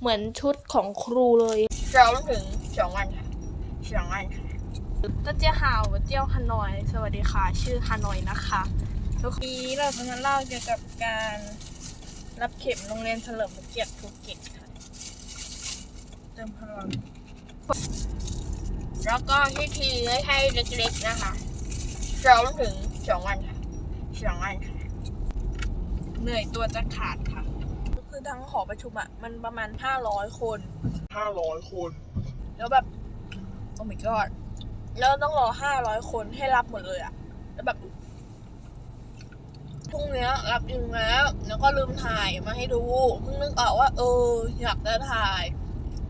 เหมือนชุดของครูเลยซ้อมถึงสองวันค่ะสองวันค่ะก็เจ้าฮาวเจ้าฮานอย สวัสดีค่ะ ชื่อฮานอยนะคะทุกทีเราจะมาเล่าเกี่ยวกับการรับเข็มโรงเรียนเฉลิมพระเกียรติภูเก็ตค่ะเติมพลังแล้วก็ที่ทีไม่ใช่เล็กๆนะคะซ้อมถึงสองวันค่ะสองวันค่ะ เหนื่อยตัวจะขาดค่ะ คือทั้งหอประชุมอะมันประมาณ500คน ห้าร้อยคน แล้วแบบโอ้ my god แล้วต้องรอ500คนให้รับหมดเลยอะแล้วแบบพรุ่งเนี้ยรับจริงแล้ว แล้วก็ลืมถ่ายมาให้ดูเพิ่งนึกออกว่า เออ อยากจะถ่าย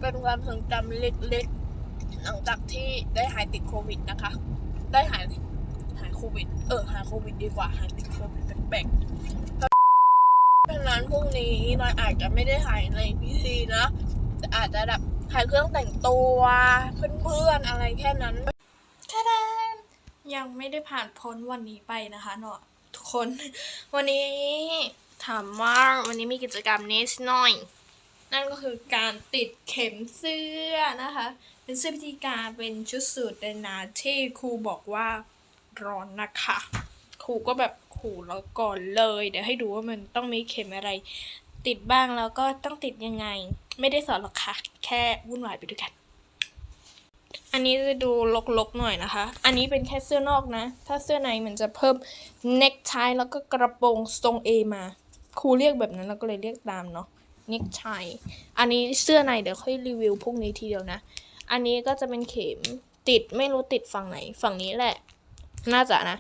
เป็นความทรงจำเล็กๆ หลังจากที่ได้หายติดโควิดนะคะ ได้หายหายโควิด เออ หายโควิดดีกว่า หายติดโควิดแปลกๆเพราะฉะ นั้นพรุ่งนี้นอยอาจจะไม่ได้ถ่ายในพิธีนะแต่อาจจะแบบถ่ายเครื่องแต่งตัวเพื่อนๆอะไรแค่นั้นแค่นั้นยังไม่ได้ผ่านพ้นวันนี้ไปนะคะเนาะทุกคน วันนี้ถามว่าวันนี้มีกิจกรรมนิดหน่อย นั่นก็คือการติดเข็มเสื้อนะคะ เป็นเสื้อพิธีการเป็นชุดสูทเดนนาที่ครูบอกว่าร้อนนะคะ ครูก็แบบขู่เราก่อนเลย เดี๋ยวให้ดูว่ามันต้องมีเข็มอะไร ติดบ้างแล้วก็ต้องติดยังไง ไม่ได้สอนหรอกค่ะ แค่วุ่นวายไปด้วยกัน อันนี้จะดูลกๆหน่อยนะคะ อันนี้เป็นแค่เสื้อนอกนะ ถ้าเสื้อในมันจะเพิ่มเน็กไทแล้วก็กระโปรงทรง A มา ครูเรียกแบบนั้นเราก็เลยเรียกตามเนาะเน็กไทอันนี้เสื้อในเดี๋ยวค่อยรีวิวพรุ่งนี้ทีเดียวนะ อันนี้ก็จะเป็นเข็มติดไม่รู้ติดฝั่งไหนฝั่งนี้แหละ น่าจะนะ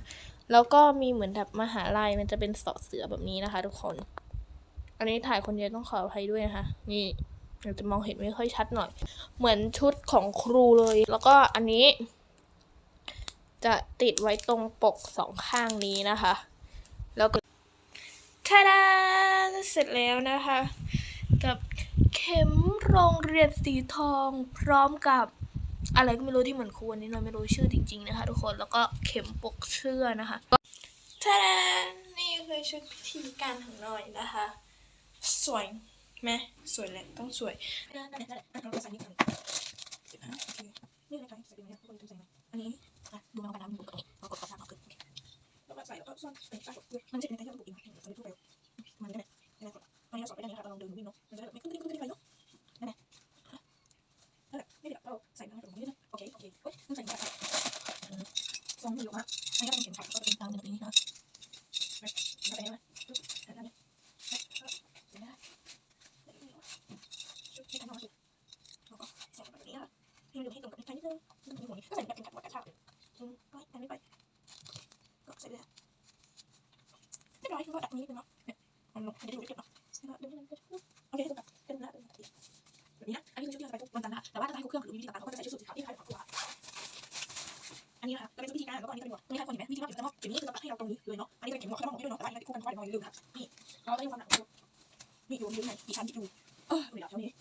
แล้วก็มีเหมือนแบบมหาลัยมันจะเป็นสอเสือแบบนี้นะคะ ทุกคน อันนี้ถ่ายคนเดียวต้องขออภัยด้วยนะคะ นี่เราจะมองเห็นไม่ค่อยชัดหน่อย เหมือนชุดของครูเลย แล้วก็อันนี้ จะติดไว้ตรงปกสองข้างนี้นะคะ แล้วก็ทาดาเสร็จแล้วนะคะ กับเข็มโรงเรียนสีทองพร้อมกับ อะไรก็ไม่รู้ที่เหมือนครูอันนี้เราไม่รู้ชื่อจริง ๆนะคะ ทุกคนแล้วก็เข็มปกเสื้อนะคะทาดานี่คือชุดพิธีการของหน่อยนะคะ สวยไหมสวยแหละต้องสวยนั่นแหละนั่นแหละเราใส่นี่ก่อนเนี่ยทุกคนดูใส่ไหมอันนี้อะดูมันกันนะมันบุกตรงนี้เรากดกดทางเอาขึ้นแล้วก็ใส่แล้วก็ซ่อนใส่ใต้กดด้วยมันจะเป็นในที่เราบุกอีกนะใส่ทั่วไปมันได้ไหมได้ไหมตอนนี้เราสอนไปได้นี้ค่ะเราลองเดินวิ่งเนาะมันจะไม่ขึ้นขึ้นขึ้นไปเนาะนั่นแหละนั่นแหละนี่เดี๋ยวเราใส่ตรงนี้นะโอเคโอเคเฮ้ยต้องใส่แบบ ทรงอยู่มากอันนี้ก็เป็นเข็มขัดก็เป็นทางแวิธีนี้คือจะให้เราตรงนี้เลยเนาะ อันนี้เป็นเข็มหัวเขาจะมองไม่ด้วยเนาะแต่ว่าอันนี้เป็นคู่กันคู่กันลืมค่ะนี่เราจะมีความหนักนี่อยู่อยู่ไหนกี่ชั้นที่ดูเออไม่ได้เท่านี้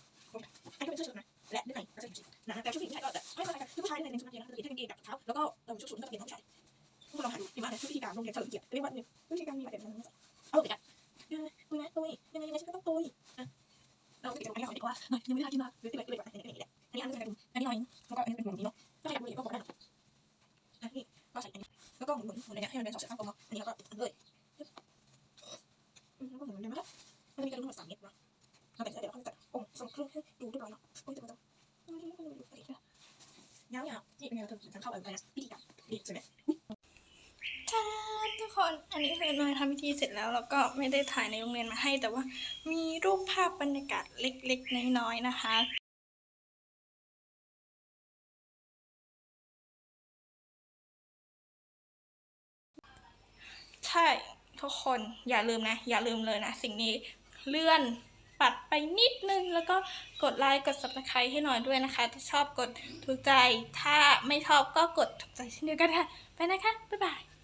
อันนี้เป็นเสื้อชุดนะและด้านในก็จะเป็นชุดนะแต่ชุดผู้หญิงก็จะไม่เหมือนกันคือผู้ชายในในชุดนักเรียนนะจะเป็นแค่กางเกงกับเท้าแล้วก็เออชุดสูทก็จะเป็นผู้ชายพวกเราหาดูดีมากเลยชุดพิธีการโรงเรียนเฉลิมเกียรติเรียกว่าเนี่ยพิธีการมีหลายแบบนะเอาเด็กอะยังไงตุยนะตุยยังไงยังไงฉันก็ต้องตุยนะเราไม่เก็บอันนี้เอาดีกว่ายังไม่ได้กินมาหรือติดไปติดไป็หมุนหมุนในนี้ให้มันเป็นสองเส้นข้างตรงเนาะอันนี้ก็เลยแล้วก็หมุนเลยมั้ยมันมีการรู้หมดสามเม็ดเนาะเราแต่งเดี๋ยวเขาจะองค์ทรงเครื่องให้ดูเรียบร้อยเนาะโอ้ยแต่มันจะยาวๆนี่เป็นไงเธอฉันเข้าไปนะพิธีกรรมดีใช่ไหมท่าทุกคน อันนี้คือนายทำพิธีเสร็จแล้วแล้วก็ไม่ได้ถ่ายในโรงเรียนมาให้ แต่ว่ามีรูปภาพบรรยากาศเล็กๆน้อยๆนะคะ ถ้าทุกคนอย่าลืมนะ อย่าลืมเลยนะ สิ่งนี้เลื่อนปัดไปนิดนึง แล้วก็กดไลค์กด subscribe ให้หน่อยด้วยนะคะ ถ้าชอบกดถูกใจ ถ้าไม่ชอบก็กดถูกใจเช่นเดียวกันค่ะ ไปนะคะ บ๊ายบาย